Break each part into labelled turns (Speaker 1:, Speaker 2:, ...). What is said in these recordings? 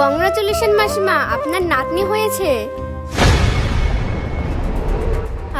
Speaker 1: Congratulation মাসিমা। আপনার নাতনি হয়েছে।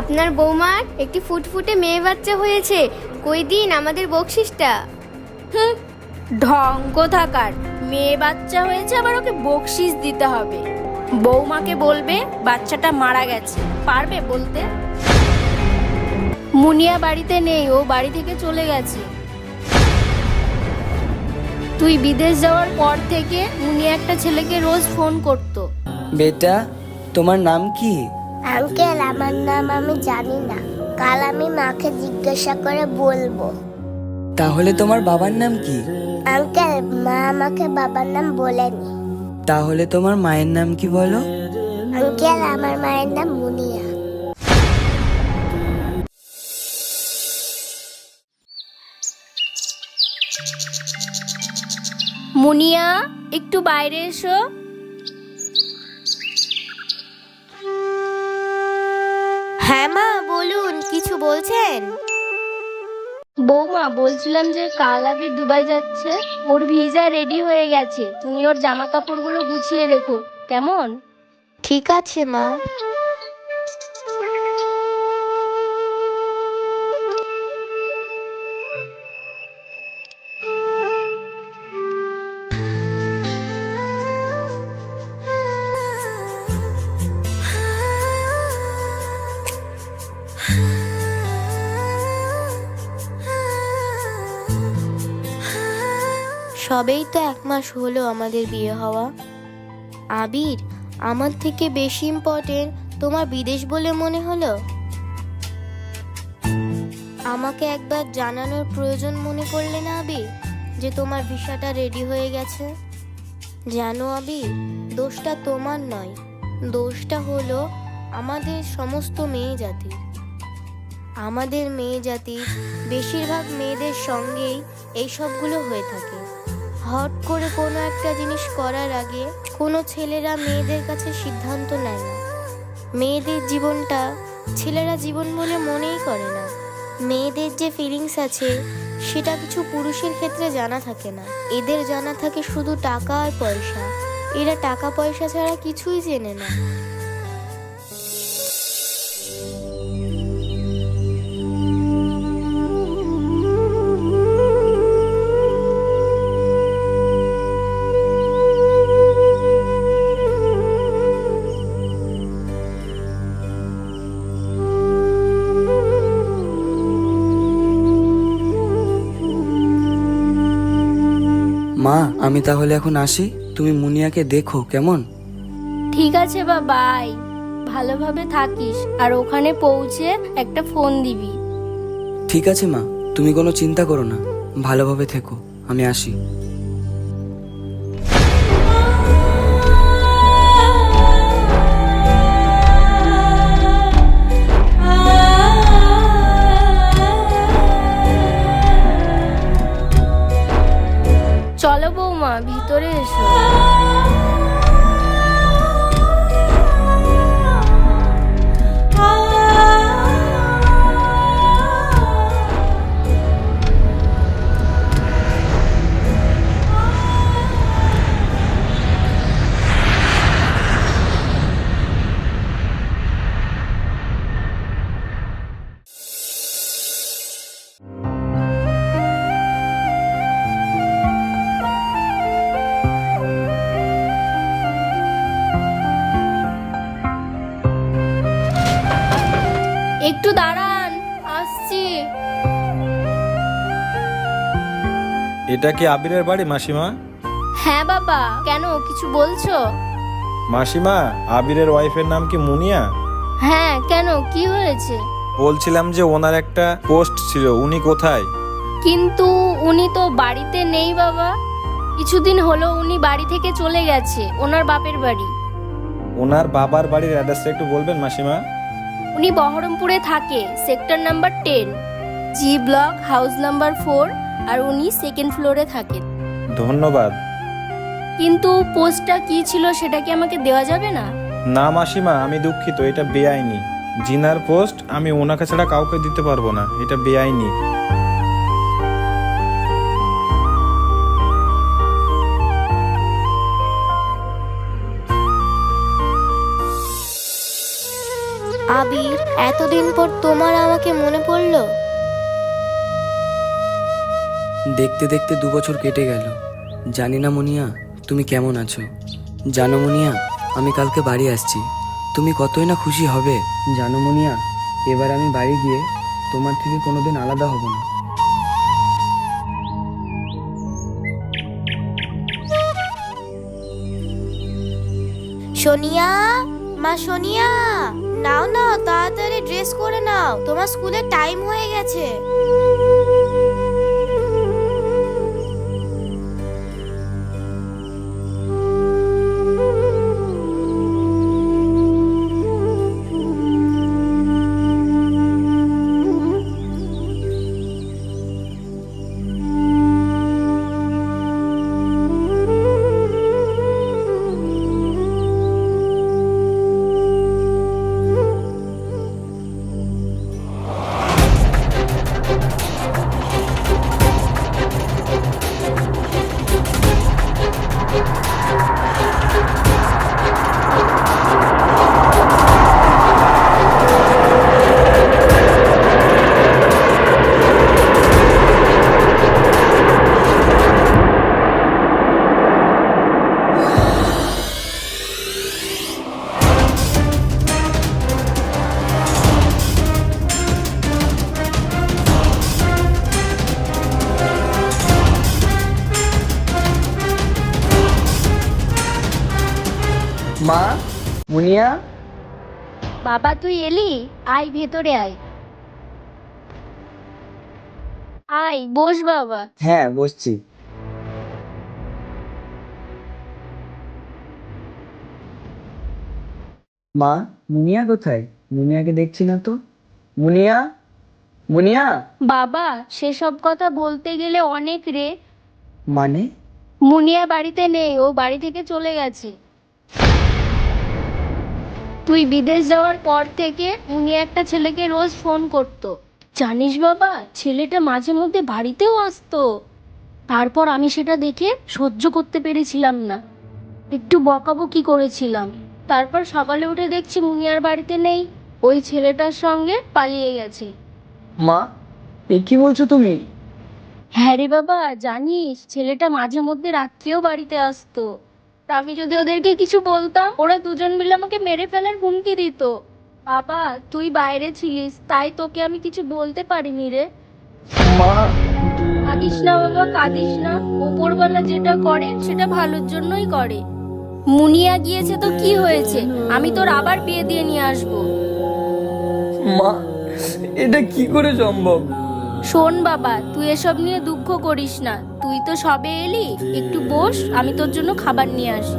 Speaker 1: আপনার বৌমার একটি ফুটফুটে মেয়ে বাচ্চা হয়েছে। কই দিন আমাদের বকশিসটা?
Speaker 2: ঢং কোথাকার মেয়ে বাচ্চা হয়েছে, আবার ওকে বকশিস দিতে হবে। বৌমাকে বলবে, বাচ্চাটা মারা গেছে। পারবে বলতে? মুনিয়া বাড়িতে নেই, ও বাড়ি থেকে চলে গেছে। তুই বিদেশ যাওয়ার পর থেকে মুনিয়া একটা ছেলেকে রোজ ফোন করতো।
Speaker 3: বেটা তোমার নাম কি?
Speaker 4: আঙ্কেল আমার নাম আমি জানি না। কাল আমি মাকে জিজ্ঞাসা করে বলব।
Speaker 3: তাহলে তোমার বাবার নাম কি?
Speaker 4: আঙ্কেল মা আমাকে বাবার নাম বলেনি।
Speaker 3: তাহলে তোমার মায়ের নাম কি বলো?
Speaker 4: আঙ্কেল আমার মায়ের নাম মুনিয়া।
Speaker 2: মুনিয়া একটু বাইরে এসো।
Speaker 1: হ্যাঁ মা বলুন কিছু বলছেন?
Speaker 2: বৌমা বলছিলাম যে কাল আবি দুবাই যাচ্ছে ওর ভিসা রেডি হয়ে গেছে। তুমি ওর জামা কাপড়গুলো গুছিয়ে রেখো কেমন?
Speaker 1: ঠিক আছে মা। সবেই তো এক মাস হলো আমাদের বিয়ে হওয়া। আবির, আমার থেকে বেশি ইম্পর্টেন্ট তোমার বিদেশ বলে মনে হলো? আমাকে একবার জানানোর প্রয়োজন মনে করলে না আবির, যে তোমার ভিসাটা রেডি হয়ে গেছে? জানো আবির, দোষটা তোমার নয়। দোষটা হলো আমাদের সমস্ত মেয়ে জাতির। আমাদের মেয়ে জাতির বেশিরভাগ মেয়েদের সঙ্গেই এই সবগুলো হয়ে থাকে। হট করে কোনো একটা জিনিস করার আগে কোনো ছেলেরা মেয়েদের কাছে সিদ্ধান্ত নেয় না। মেয়েদের জীবনটা ছেলেরা জীবন বলে মনেই করে না। মেয়েদের যে ফিলিংস আছে, সেটা কিছু পুরুষের ক্ষেত্রে জানা থাকে না। এদের জানা থাকে শুধু টাকা আর পয়সা। এরা টাকা পয়সা ছাড়া কিছুই জেনে না।
Speaker 3: মা আমি তাহলে এখন আসি। তুমি মুনিয়াকে দেখো কেমন?
Speaker 2: ঠিক আছে বা বাই। ভালোভাবে থাকিস আর ওখানে পৌঁছে একটা ফোন দিবি।
Speaker 3: ঠিক আছে মা তুমি কোনো চিন্তা করো না। ভালোভাবে থেকো আমি আসি।
Speaker 2: ভিতরে এসো।
Speaker 5: এটা কি আবিরের বাড়ি মাসিমা?
Speaker 2: হ্যাঁ বাবা কেন কিছু বলছো?
Speaker 5: মাসিমা আবিরের ওয়াইফের নাম কি মুনিয়া?
Speaker 2: হ্যাঁ কেন কি হয়েছে?
Speaker 5: বলছিলাম যে ওনার একটা পোস্ট ছিল উনি কোথায়?
Speaker 2: কিন্তু উনি তো বাড়িতে নেই বাবা। কিছুদিন হলো উনি বাড়ি থেকে চলে গেছে ওনার বাপের বাড়ি।
Speaker 5: ওনার বাবার বাড়ির অ্যাড্রেসটা একটু বলবেন মাসিমা?
Speaker 2: উনি বহরমপুরে থাকে sector number ten G block house number four. আর উনি সেকেন্ড ফ্লোরে থাকেন।
Speaker 5: ধন্যবাদ।
Speaker 2: কিন্তু পোস্টটা কি ছিল সেটা কি আমাকে দেওয়া যাবে না?
Speaker 5: না মাসিমা আমি দুঃখিত এটা বেআইনি। জিনার পোস্ট আমি ওনাকে ছাড়া কাউকে দিতে পারব না এটা বেআইনি।
Speaker 1: আবির এতদিন পর তোমার আমাকে মনে পড়ল?
Speaker 3: দেখতে দেখতে দু বছর কেটে গেল। জানি না মুনিয়া, তুমি কেমন আছো? জানো মুনিয়া, আমি কালকে বাড়ি আসছি। তুমি কতই না খুশি হবে। জানো মুনিয়া, এবার আমি বাড়ি গিয়ে তোমার থেকে কোনোদিন আলাদা হব না।
Speaker 1: সোনিয়া, মা সোনিয়া, নাও নাও, তাড়াতাড়ি ড্রেস করে নাও। তোমার স্কুলের টাইম হয়ে গেছে।
Speaker 3: মুনিয়া?
Speaker 2: বাবা তুই এলি? আয় ভেতরে আয়। আয় বস বাবা।
Speaker 3: হ্যাঁ বসছি। মা মুনিয়া কোথায়? মুনিয়াকে দেখছি না তো। মুনিয়া? মুনিয়া?
Speaker 2: বাবা সেসব কথা বলতে গেলে অনেক রে।
Speaker 3: মানে?
Speaker 2: মুনিয়া বাড়িতে নেই ও বাড়ি থেকে চলে গেছে। তুই বিদেশ যাওয়ার পর থেকে উনি একটা ছেলেকে রোজ ফোন করত। জানিস বাবা ছেলেটা মাঝে মধ্যে বাড়িতেও আসতো। তারপর আমি সেটা দেখে সহ্য করতে পেরেছিলাম না। একটু বকাবকি করেছিলাম। তারপর সকালে উঠে দেখছি মুনিয়ার বাড়িতে নেই। ওই ছেলেটার সঙ্গে পালিয়ে গেছে।
Speaker 3: মা এ কি বলছো তুমি?
Speaker 2: হ্যাঁ রে বাবা জানিস ছেলেটা মাঝে মধ্যে রাত্রেও বাড়িতে আসতো। তা আমি যদি ওদেরকে কিছু বলতাম ওরা দুজন মিলে আমাকে মেরে ফেলার হুমকি দিত। বাবা তুই বাইরে ছিলিস তাই তোকে আমি কিছু বলতে পারিনি রে।
Speaker 3: মা।
Speaker 2: কাঁদিস না বাবা কাঁদিস না। ওপরওয়ালা যেটা করে সেটা ভালোর জন্যই করে। মুনিয়া গিয়েছে তো কি হয়েছে? আমি তোর আবার বিয়ে দিয়ে নিয়ে আসব।
Speaker 3: মা এটা কি করে সম্ভব?
Speaker 2: শোন বাবা তুই এসব নিয়ে দুঃখ করিস না। তুই তো সবে এলি একটু বস আমি তোর জন্য খাবার নিয়ে আসি।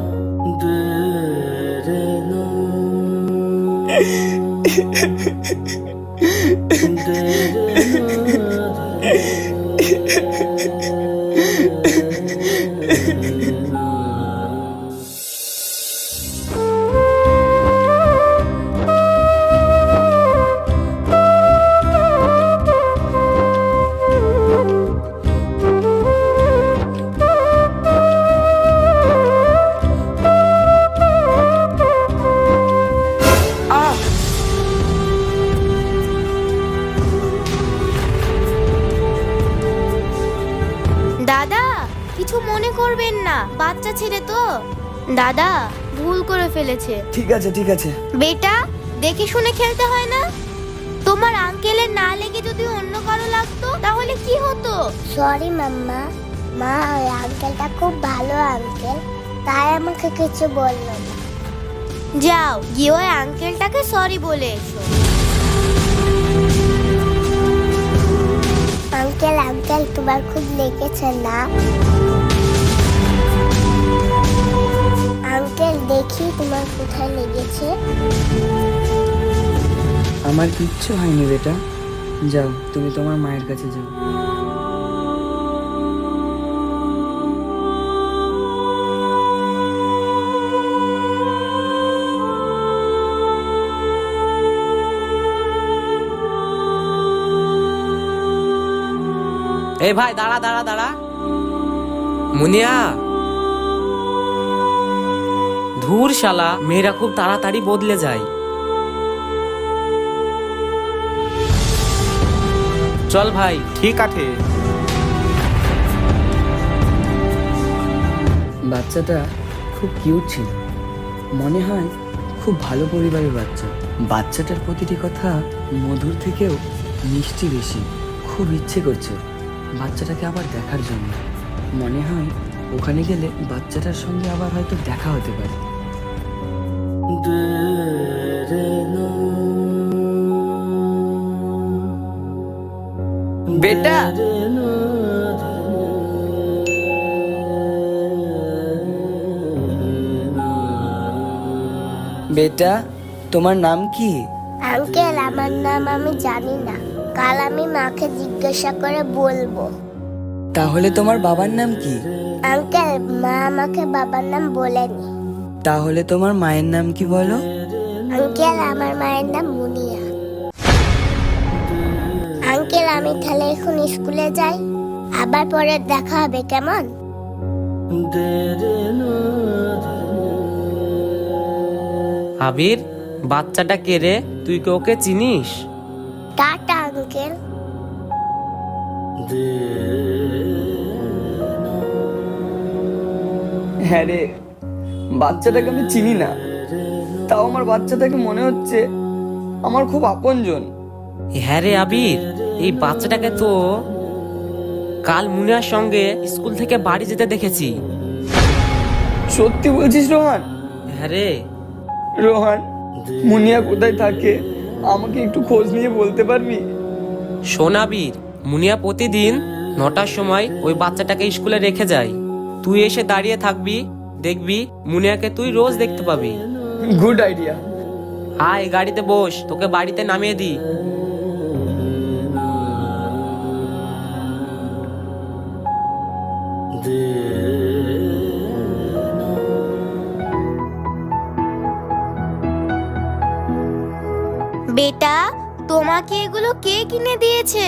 Speaker 1: করবেন না। বাচ্চা ছেলে তো। দাদা ভুল করে ফেলেছে।
Speaker 3: ঠিক আছে ঠিক আছে।
Speaker 1: বেটা দেখে শুনে খেলতে হয় না? তোমার আঙ্কেলের না লেগে যদি অন্য কারও লাগতো তাহলে কি হতো?
Speaker 4: Sorry mamma. মা ওই আঙ্কেলটা খুব ভালো আঙ্কেল তাই আমাকে কিছু বলল না।
Speaker 1: যাও গিয়ে ওই আঙ্কেলটাকে সরি বলে এসো।
Speaker 4: আঙ্কেল আঙ্কেল তোমার খুব লেগেছে না? দেখি তোমার কোথায় লেগেছে।
Speaker 3: আমার কিচ্ছু হয়নি বেটা। যাও তুমি তোমার মায়ের কাছে যাও।
Speaker 6: এই ভাই দাঁড়া দাঁড়া দাঁড়া। মুনিয়া ধুর শালা মেয়েরা খুব তাড়াতাড়ি বদলে যায়। চল ভাই।
Speaker 5: ঠিক আছে।
Speaker 3: বাচ্চাটা খুব কিউট ছিল। মনে হয় খুব ভালো পরিবারের বাচ্চা। বাচ্চাটার প্রতিটি কথা মধুর থেকেও মিষ্টি বেশি। খুব ইচ্ছে করছে বাচ্চাটাকে আবার দেখার জন্য। মনে হয় ওখানে গেলে বাচ্চাটার সঙ্গে আবার হয়তো দেখা হতে পারে। বেটা। বেটা তোমার নাম কি?
Speaker 4: আঙ্কেল আমার নাম আমি জানি না। কাল আমি মাকে জিজ্ঞাসা করে বলব।
Speaker 3: তাহলে তোমার বাবার নাম কি?
Speaker 4: আঙ্কেল মা আমাকে বাবার নাম বলেনি।
Speaker 3: তাহলে তোমার মায়ের নাম কি বলো?
Speaker 4: আঙ্কেল আমার মায়ের নাম মুনিয়া। আঙ্কেল আমি তাহলে এখন স্কুলে যাই। আবার পরে দেখা হবে কেমন?
Speaker 6: আবির বাচ্চাটা কে রে? তুই কি ওকে চিনিস?
Speaker 4: Tata uncle.
Speaker 3: হ্যাঁ রে বাচ্চাটাকে আমি চিনি না। তাও আমার বাচ্চাটাকে মনে হচ্ছে আমার খুব আপনজন।
Speaker 6: হ্যাঁ রে আবির এই বাচ্চাটাকে তো কাল মুনিয়ার সঙ্গে স্কুল থেকে বাড়ি যেতে দেখেছি।
Speaker 3: সত্যি বলছিস রোহান?
Speaker 6: হ্যাঁ রে।
Speaker 3: রোহান মুনিয়া কোথায় থাকে? আমাকে একটু খোঁজ নিয়ে বলতে পারবি?
Speaker 6: শোন আবির মুনিয়া প্রতিদিন নটার সময় ওই বাচ্চাটাকে স্কুলে রেখে যায়। তুই এসে দাঁড়িয়ে থাকবি দেখবি মুনিয়াকে তুই রোজ দেখতে পাবি।
Speaker 3: গুড আইডিয়া
Speaker 6: আয় গাড়িতে বস তোকে বাড়িতে নামিয়ে দিই।
Speaker 1: বেটা তোমাকে এগুলো কে কিনে দিয়েছে?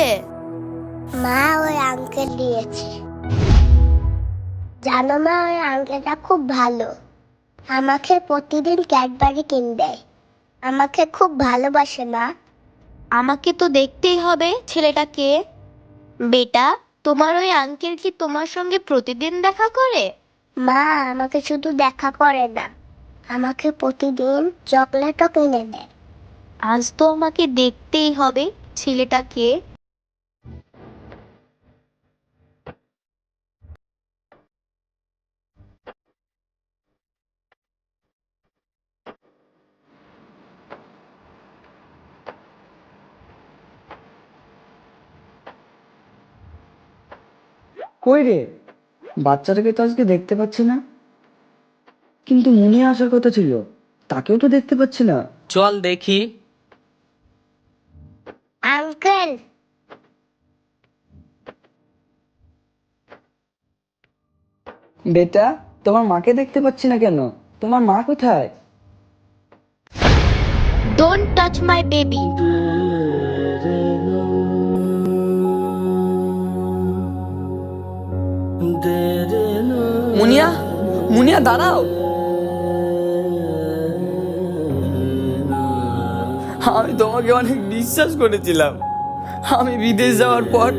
Speaker 4: মা ওই আঙ্কেল দিয়েছে। জানো মা ওই আঙ্কেলটা খুব ভালো। আমাকে প্রতিদিন ক্যাডবারি কিনে দেয়। আমাকে খুব ভালোবাসে মা।
Speaker 1: আমাকে তো দেখতেই হবে ছেলেটাকে বেটা তোমার ওই আঙ্কেল কি তোমার সঙ্গে প্রতিদিন দেখা করে?
Speaker 4: মা আমাকে শুধু দেখা করে না আমাকে প্রতিদিন চকলেটও কিনে দেয়।
Speaker 1: আজ তো আমাকে দেখতেই হবে ছেলেটাকে
Speaker 3: কই রে? বাচ্চাটাকে তো আজকে দেখতে পাচ্ছি না। কিন্তু মুনিয়া আসার কথা ছিল তাকেও তো দেখতে পাচ্ছি না।
Speaker 6: চল দেখি।
Speaker 4: আঙ্কেল।
Speaker 3: বেটা তোমার মাকে দেখতে পাচ্ছি না কেন? তোমার মা কোথায়?
Speaker 1: Don't touch my baby
Speaker 3: Muniya? Muniya, দাঁড়াও। আমি তোমাকে অনেক বিশ্বাস করেছিলাম। আমি বিদেশ যাওয়ার পর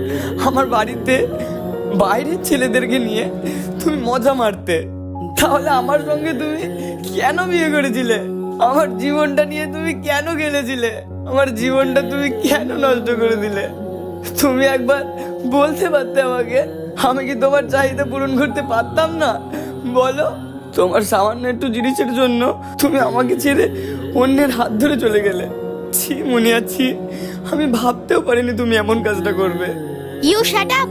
Speaker 3: আমার বাড়িতে বাইরের ছেলেদেরকে নিয়ে তুমি মজা মারতে। তাহলে আমার সঙ্গে তুমি কেন বিয়ে করেছিলে? আমার জীবনটা নিয়ে তুমি কেন খেলেছিলে আমার জীবনটা তুমি কেন নষ্ট করে দিলে? তুমি একবার বলতে পারতে আমাকে? আমি কি তোমার চাহিদা পূরণ করতে পারতাম না? বলো, তোমার সামান্য একটু জিনিসের জন্য তুমি আমাকে ছেড়ে অন্যের হাত ধরে চলে গেলে। ছি, মুনিয়া, ছি। আমি ভাবতেও পারিনি তুমি এমন কাজটা করবে।
Speaker 1: ইউ শাট আপ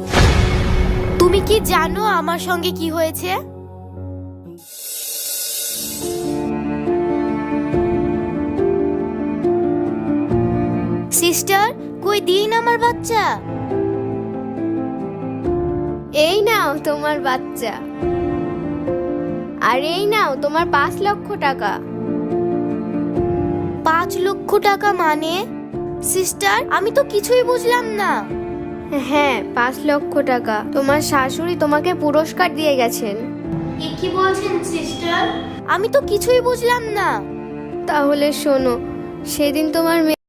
Speaker 1: তুমি কি জানো আমার সঙ্গে কি হয়েছে? সিস্টার কই দিন আমার বাচ্চা?
Speaker 7: এই নাও তোমার বাচ্চা। আর এই নাও তোমার পাঁচ লক্ষ টাকা।
Speaker 1: পাঁচ লক্ষ টাকা মানে? সিস্টার আমি তো কিছুই বুঝলাম না।
Speaker 7: হ্যাঁ পাঁচ লক্ষ টাকা। তোমার শাশুড়ি তোমাকে পুরস্কার দিয়ে গেছেন।
Speaker 1: কি বলছেন সিস্টার? আমি তো কিছুই বুঝলাম না।
Speaker 7: তাহলে শোনো সেদিন তোমার মেয়ে